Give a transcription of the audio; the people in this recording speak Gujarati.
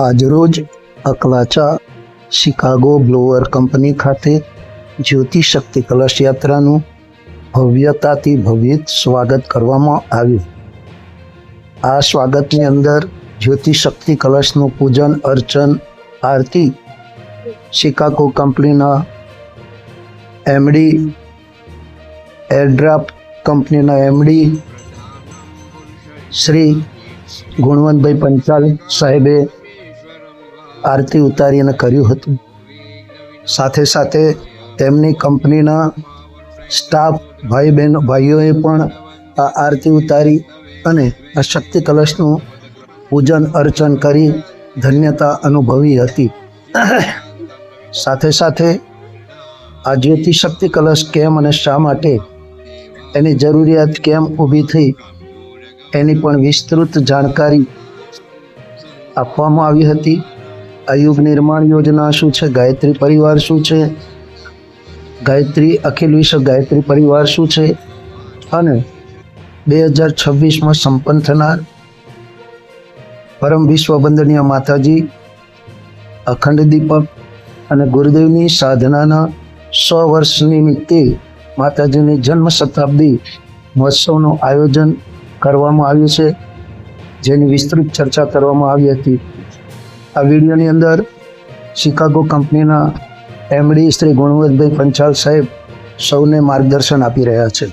આજરોજ અકલાચા શિકાગો બ્લોઅર કંપની ખાતે જ્યોતિ શક્તિ કલશ યાત્રાનું ભવ્યતાથી ભવ્ય સ્વાગત કરવામાં આવ્યું. આ સ્વાગતની અંદર જ્યોતિ શક્તિ કલશનું પૂજન, અર્ચન, આરતી શિકાગો કંપનીના એમડી એરડ્રાફ્ટ કંપનીના એમડી શ્રી ગુણવંતભાઈ પંચાલ સાહેબે આરતી ઉતારીને કર્યું હતું. સાથે સાથે તેમની કંપનીના સ્ટાફ ભાઈ બહેનો, ભાઈઓએ પણ આ આરતી ઉતારી અને આ શક્તિ કલશનું પૂજન, અર્ચન કરી ધન્યતા અનુભવી હતી. સાથે સાથે આ જ્યોતિ શક્તિ કલશ કેમ અને શા માટે? એની જરૂરિયાત કેમ ઊભી થઈ? એની પણ વિસ્તૃત જાણકારી આપવામાં આવી હતી. આ યુગ નિર્માણ યોજના શું છે? ગાયત્રી પરિવાર શું છે? ગાયત્રી અખિલ વિશ્વ ગાયત્રી પરિવાર શું છે? અને બે હજાર છવ્વીસમાં સંપન્ન થનાર પરમ વિશ્વ વંદનીય માતાજી અખંડ દીપક અને ગુરુદેવની સાધનાના સો વર્ષ નિમિત્તે માતાજીની જન્મ શતાબ્દી મહોત્સવનું આયોજન કરવામાં આવ્યું છે, જેની વિસ્તૃત ચર્ચા કરવામાં આવી હતી. આ વિડીયોની અંદર શિકાગો કંપનીના એમડી શ્રી ગુણવંતભાઈ પંચાલ સાહેબ સૌને માર્ગદર્શન આપી રહ્યા છે.